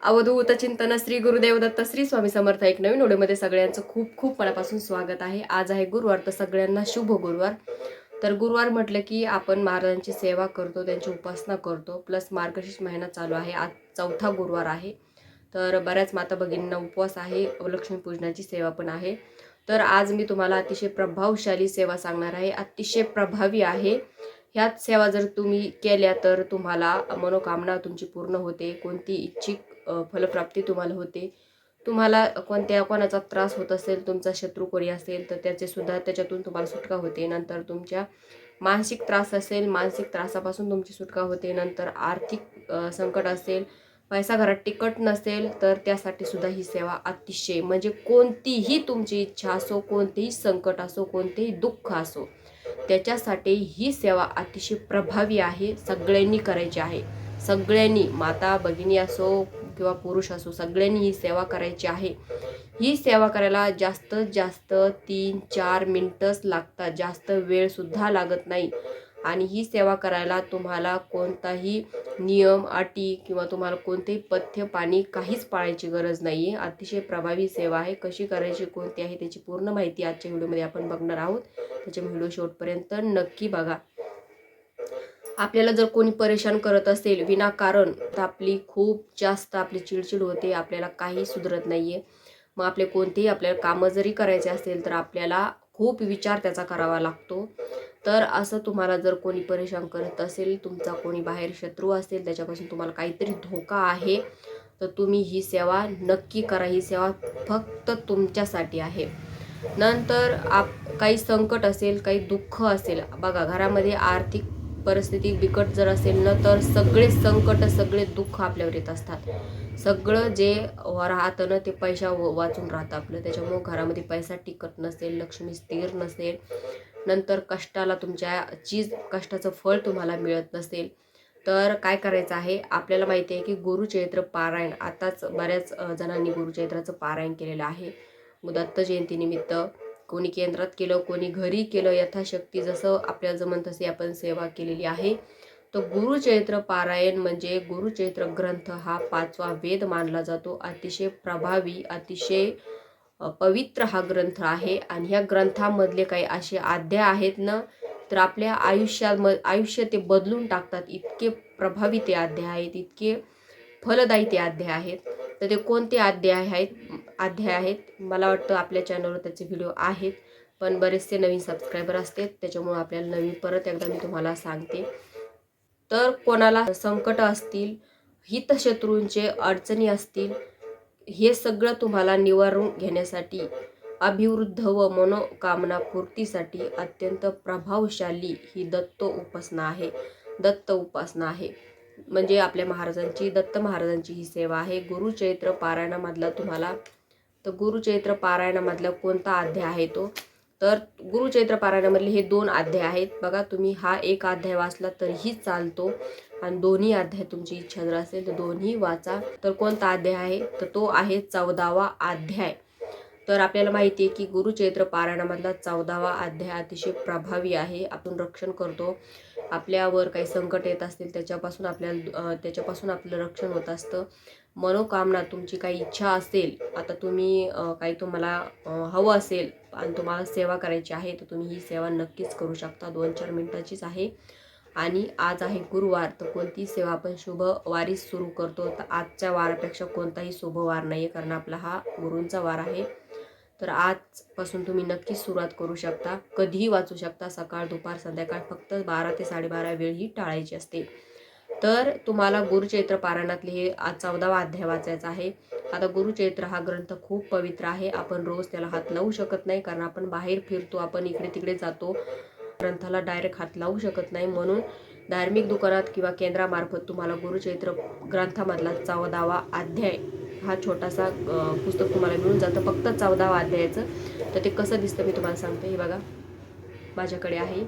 अवधूत चिंतन श्री गुरुदेव दत्त श्री स्वामी समर्थ एक नवीन व्हिडिओमध्ये सगळ्यांचं खूप खूप मनापासून स्वागत आहे. आज आहे गुरुवार तर सगळ्यांना शुभ गुरुवार. तर गुरुवार म्हटलं की आपण महाराजांची सेवा करतो त्यांची उपासना करतो प्लस मार्गशीर्ष महिना चालू आहे. आज चौथा गुरुवार आहे. तर बऱ्याच माता भगिनींना उपवास आहे लक्ष्मीपूजनाची सेवा पण आहे. तर आज मी तुम्हाला अतिशय प्रभावशाली सेवा सांगणार आहे. अतिशय प्रभावी आहे. ह्याच सेवा जर तुम्ही केल्या तर तुम्हाला मनोकामना तुमची पूर्ण होते. कोणती इच्छिक फलप्राप्ती तुम्हाला होते. तुम्हाला कोणत्या कोणाचा त्रास होत असेल तुमचा शत्रू कोणी असेल तर त्याचे सुद्धा त्याच्यातून तुम्हाला सुटका होते. नंतर तुमच्या मानसिक त्रास असेल मानसिक त्रासापासून तुमची सुटका होते. नंतर आर्थिक संकट असेल पैसा घरात टिकट नसेल तर त्यासाठी सुद्धा ही सेवा अतिशय म्हणजे कोणतीही तुमची इच्छा असो कोणतेही संकट असो कोणतेही दुःख असो त्याच्यासाठी ही सेवा अतिशय प्रभावी आहे. सगळ्यांनी करायची आहे. सगळ्यांनी माता भगिनी असो किंवा पुरुष असो सगळ्यांनी ही सेवा करायची आहे. ही सेवा करायला जास्तीत जास्त तीन चार मिनटंच लागतात. जास्त वेळसुद्धा लागत नाही. आणि ही सेवा करायला तुम्हाला कोणताही नियम अटी किंवा तुम्हाला कोणतेही पथ्य पाणी काहीच पाळायची गरज नाही आहे अतिशय प्रभावी सेवा आहे. कशी करायची कोणती आहे त्याची पूर्ण माहिती आजच्या व्हिडिओमध्ये आपण बघणार आहोत. त्याच्या व्हिडिओ शेवटपर्यंत नक्की बघा. आपल्याला जर कोणी परेशान करत असेल विनाकारण तर आपली खूप जास्त आपली चिडचिड होते आपल्याला काही सुधरत नाही आहे मग आपले कोणतेही आपल्याला कामं जरी करायचे असेल तर आपल्याला खूप विचार त्याचा करावा लागतो. तर असं तुम्हाला जर कोणी परेशान करत असेल तुमचा कोणी बाहेर शत्रू असेल त्याच्यापासून तुम्हाला काहीतरी धोका आहे तर तुम्ही ही सेवा नक्की करा. ही सेवा फक्त तुमच्यासाठी आहे. नंतर आप काही संकट असेल काही दुःख असेल बघा घरामध्ये आर्थिक परिस्थिती बिकट जर असेल ना तर सगळे संकट सगळे दुःख आपल्यावर येत असतात. सगळं जे राहतं ना ते पैसा व- वाचून राहतं आपलं. त्याच्यामुळं घरामध्ये पैसा टिकत नसेल लक्ष्मी स्थिर नसेल नंतर कष्टाला तुमच्या चीज कष्टाचं फळ तुम्हाला मिळत नसेल तर काय करायचं आहे? आपल्याला माहिती आहे की गुरुचैत्र पारायण आताच बऱ्याच जणांनी गुरुचैत्राचं पारायण केलेलं आहे. दत्त जयंतीनिमित्त कोणी केंद्रात केलं कोणी घरी केलं यथाशक्ती जसं आपल्याला जमन तशी आपण सेवा केलेली आहे. तर गुरुचैत्र पारायण म्हणजे गुरुचैत्र ग्रंथ हा पाचवा वेद मानला जातो. अतिशय प्रभावी अतिशय पवित्र हा ग्रंथ आहे आणि ह्या ग्रंथामधले काही असे अध्याय आहेत ना तर आपल्या आयुष्याम आयुष्य ते बदलून टाकतात. इतके प्रभावी ते अध्याय आहेत इतके फलदायी ते अध्याय आहेत. तर ते कोणते अध्याय आहेत? अध्याय आहेत. मला वाटतं आपल्या चॅनलवर त्याचे व्हिडिओ आहेत. पण बरेचसे नवीन सबस्क्रायबर असतात. त्याच्यामुळे आपल्याला नवीन परत एकदा मी तुम्हाला सांगते. तर कोणाला संकट असतील हितशत्रूंचे अडचणी असतील हे सगळं तुम्हाला निवारून घेण्यासाठी अभिवृद्ध व मनोकामना पूर्तीसाठी अत्यंत प्रभावशाली ही दत्त उपासना आहे. दत्त उपासना आहे. म्हणजे आपल्या महाराजांची दत्त महाराजांची ही सेवा आहे. गुरुचैत्र पारायणामधला तुम्हाला तर गुरुचैत्र पारायणामधला कोणता अध्याय आहे तो? तर गुरुचैत्र पारायणामधले हे दोन अध्याय आहेत. बघा तुम्ही हा एक अध्याय वाचला तरीही चालतो आणि दोन्ही अध्याय तुमची इच्छा जर असेल तर दोन्ही वाचा. तर कोणता अध्याय आहे? तर तो आहे चौदावा अध्याय. तर आपल्याला माहिती आहे की गुरुचैत्र पारायणामधला चौदावा अध्याय अतिशय प्रभावी आहे. आपण रक्षण करतो. आपल्यावर काही संकट येत असतील त्याच्यापासून आपल्याला त्याच्यापासून आपलं रक्षण होत असतं. मनोकामना तुमची काही इच्छा असेल आता तुम्ही काही तुम्हाला हवं असेल आणि तुम्हाला सेवा करायची आहे तर तुम्ही ही सेवा नक्कीच करू शकता. दोन चार मिनटाचीच आहे. आणि आज आहे गुरुवार तर कोणती सेवा आपण शुभ वारीच सुरू करतो? तर आजच्या वारापेक्षा कोणताही शुभ वार नाही आहे कारण आपला हा गुरूंचा वार आहे. तर आजपासून तुम्ही नक्कीच सुरुवात करू शकता. कधीही वाचू शकता. सकाळ दुपार संध्याकाळ फक्त बारा ते साडेबारा वेळ ही टाळायची असते. तर तुम्हाला गुरुचैत्र पारायणातले हे आज चौदावा अध्याय वाचायचा आहे. आता गुरुचैत्र हा ग्रंथ खूप पवित्र आहे. आपण रोज त्याला हात लावू शकत नाही कारण आपण बाहेर फिरतो आपण इकडे तिकडे जातो. ग्रंथाला डायरेक्ट हात लावू शकत नाही. म्हणून धार्मिक दुकानात किंवा केंद्रामार्फत तुम्हाला गुरुचैत्र ग्रंथामधला चौदावा अध्याय हा छोटासा पुस्तक तुम्हाला मिळून जातं. फक्त चौदावा अध्यायाचं तर ते कसं दिसतं मी तुम्हाला सांगते. हे बघा. माझ्याकडे आहे.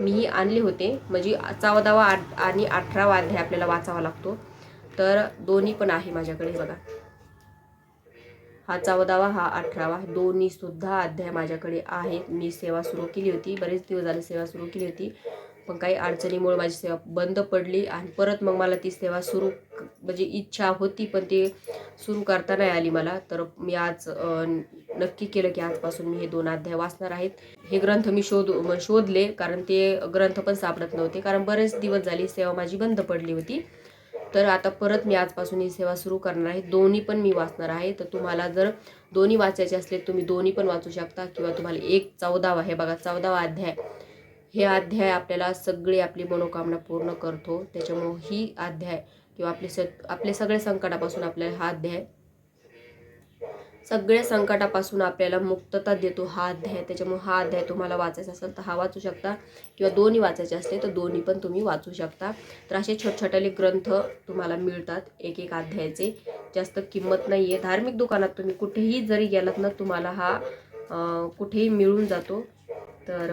मीही आणले होते. म्हणजे चौदावा आठ आणि अठरावा अध्याय आपल्याला वाचावा लागतो. तर दोन्ही पण आहे माझ्याकडे. हे बघा. हा चौदावा हा अठरावा दोन्ही सुद्धा अध्याय माझ्याकडे आहेत. मी सेवा सुरू केली होती. बरेच दिवस झाले सेवा सुरू केली होती. पण काही अडचणीमुळे माझी सेवा बंद पडली आणि परत मग मला ती सेवा सुरू म्हणजे इच्छा होती पण ती सुरू करता नाही आली मला. तर मी आज नक्की केलं की आजपासून मी हे दोन अध्याय वाचणार आहेत. हे ग्रंथ मी शोध शोधले कारण ते ग्रंथ पण सापडत नव्हते. कारण बरेच दिवस झाली सेवा माझी बंद पडली होती. तर आता परत मी आजपासून ही सेवा सुरू करणार आहे. दोन्ही पण मी वाचणार आहे. तर तुम्हाला जर दोन्ही वाचायचे असले तुम्ही दोन्ही पण वाचू शकता किंवा तुम्हाला एक चौदावा हे बघा चौदावा अध्याय. हे अध्याय आपल्याला सगळी आपली मनोकामना पूर्ण करतो. त्याच्यामुळे ही अध्याय किंवा आपले स आपले सगळे संकटापासून आपल्याला हा अध्याय सगळ्या संकटापासून आपल्याला मुक्तता देतो हा अध्याय. त्याच्यामुळे हा अध्याय तुम्हाला वाचायचा असेल तर हा वाचू शकता. किंवा दोन्ही वाचायचे असले तर दोन्ही पण तुम्ही वाचू शकता. तर असे छोटछोटाले ग्रंथ तुम्हाला मिळतात एक एक अध्यायाचे. जास्त किंमत नाही आहे धार्मिक दुकानात तुम्ही कुठेही जरी गेलात ना तुम्हाला हा कुठेही मिळून जातो. तर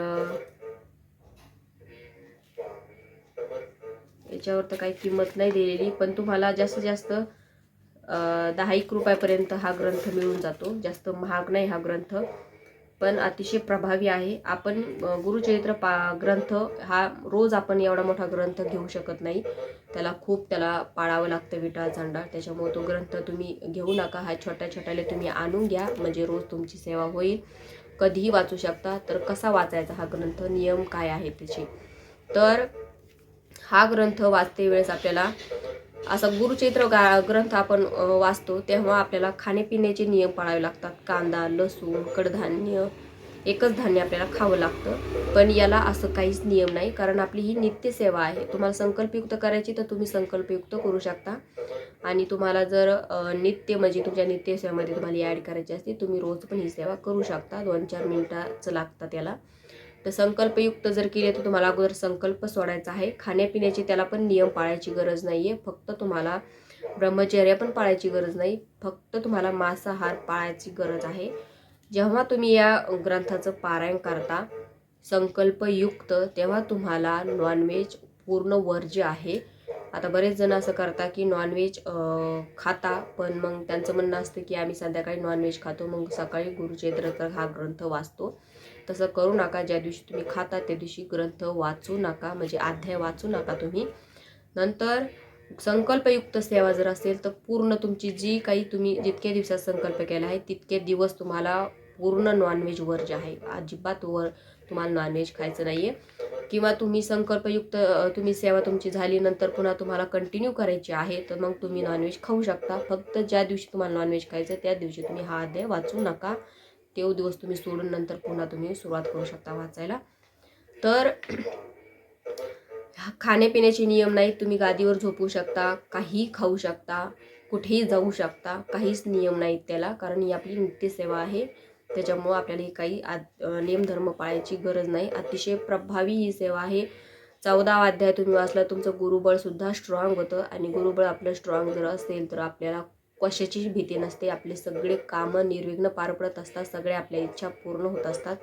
याच्यावर तर काही किंमत नाही दिलेली पण तुम्हाला जास्तीत जास्त दहा एक रुपयापर्यंत हा ग्रंथ मिळून जातो. जास्त महाग नाही हा ग्रंथ पण अतिशय प्रभावी आहे. आपण गुरुचरित्र पा ग्रंथ हा रोज आपण एवढा मोठा ग्रंथ घेऊ शकत नाही. त्याला खूप त्याला पाळावं लागतं विटा झांडा त्याच्यामुळे तो ग्रंथ तुम्ही घेऊ नका. हा छोट्या छोट्याला तुम्ही आणून घ्या. म्हणजे रोज तुमची सेवा होईल. कधीही वाचू शकता. तर कसा वाचायचा हा ग्रंथ? नियम काय आहे त्याचे? तर हा ग्रंथ वाचते वेळेस आपल्याला. असा गुरुचैत्र गा ग्रंथ आपण वाचतो तेव्हा आपल्याला खाण्यापिण्याचे नियम पाळावे लागतात. कांदा लसूण कडधान्य एकच धान्य आपल्याला खावं लागतं. पण याला असं काहीच नियम नाही कारण आपली ही नित्यसेवा आहे. तुम्हाला संकल्पयुक्त करायची तर तुम्ही संकल्पयुक्त करू शकता. आणि तुम्हाला जर नित्य म्हणजे तुमच्या नित्यसेवेमध्ये तुम्हाला ॲड करायची असते तुम्ही रोज पण ही सेवा करू शकता. दोन चार मिनिटाचं लागतं याला. तर संकल्पयुक्त जर केले तर तुम्हाला अगोदर संकल्प सोडायचा आहे. खाण्यापिण्याची त्याला पण नियम पाळायची गरज नाही आहे फक्त तुम्हाला ब्रह्मचर्य पण पाळायची गरज नाही. फक्त तुम्हाला मांसाहार पाळायची गरज आहे. जेव्हा तुम्ही या ग्रंथाचं पारायण करता संकल्पयुक्त तेव्हा तुम्हाला नॉनव्हेज पूर्ण वर्ज्य आहे आता बरेच जण असं करता की नॉनव्हेज खाता पण मग त्यांचं म्हणणं असतं की आम्ही संध्याकाळी नॉनव्हेज खातो मग सकाळी गुरुचेत्र हा ग्रंथ वाचतो. तसं करू नका. ज्या दिवशी तुम्ही खाता त्या दिवशी ग्रंथ वाचू नका. म्हणजे अध्याय वाचू नका तुम्ही. नंतर संकल्पयुक्त सेवा जर असेल तर पूर्ण तुमची जी काही तुम्ही जितक्या दिवसात संकल्प केला आहे तितके दिवस तुम्हाला पूर्ण नॉनव्हेज जे आहे अजिबात वर तुम्हाला नॉनव्हेज खायचं नाही आहे किंवा तुम्ही संकल्पयुक्त तुम्ही सेवा तुमची झाली नंतर पुन्हा तुम्हाला कंटिन्यू करायची आहे तर मग तुम्ही नॉनव्हेज खाऊ शकता. फक्त ज्या दिवशी तुम्हाला नॉनव्हेज खायचं त्या दिवशी तुम्ही हा अध्याय वाचू नका. तेव दिवस तुम्ही सोडून नंतर पुन्हा तुम्ही सुरुवात करू शकता वाचायला. तर खाण्यापिण्याचे नियम नाहीत तुम्ही गादीवर झोपू शकता काही खाऊ शकता कुठेही जाऊ शकता काहीच नियम नाहीत त्याला कारण ही आपली नित्यसेवा आहे. त्याच्यामुळं आपल्याला ही काही आद- नियमधर्म पाळायची गरज नाही. अतिशय प्रभावी ही सेवा आहे. चौदा अध्याय तुम्ही वाचला तुमचं गुरुबळसुद्धा स्ट्रॉंग होतं. आणि गुरुबळ आपलं स्ट्रॉंग जर असेल तर आपल्याला कशाचीच भीती नसते. आपले सगळे कामं निर्विघ्न पार पडत असतात. सगळे आपल्या इच्छा पूर्ण होत असतात.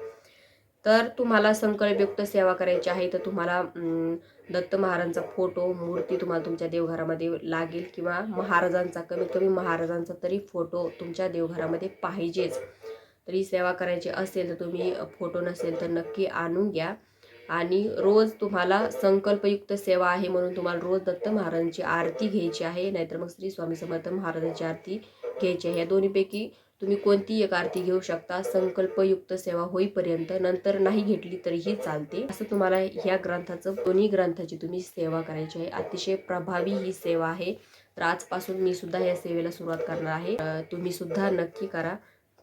तर तुम्हाला संकल्पयुक्त सेवा करायची आहे तर तुम्हाला दत्त महाराजांचा फोटो मूर्ती तुम्हाला तुमच्या देवघरामध्ये लागेल किंवा महाराजांचा कमीत कमी महाराजांचा तरी फोटो तुमच्या देवघरामध्ये पाहिजेच. तरी सेवा करायची असेल तर तुम्ही फोटो नसेल तर नक्की आणून घ्या. आणि रोज तुम्हाला संकल्पयुक्त सेवा आहे म्हणून तुम्हाला रोज दत्त महाराजांची आरती घ्यायची आहे. नाहीतर मग श्री स्वामी समर्थ महाराजांची आरती घ्यायची आहे. या दोन्हीपैकी तुम्ही कोणतीही एक आरती घेऊ शकता? संकल्पयुक्त सेवा होईपर्यंत. नंतर नाही घेतली तरीही चालते. असं तुम्हाला ह्या ग्रंथाचं दोन्ही ग्रंथाची तुम्ही सेवा करायची आहे. अतिशय प्रभावी ही सेवा आहे. तर आजपासून मी सुद्धा या सेवेला सुरुवात करणार आहे. तुम्ही सुद्धा नक्की करा.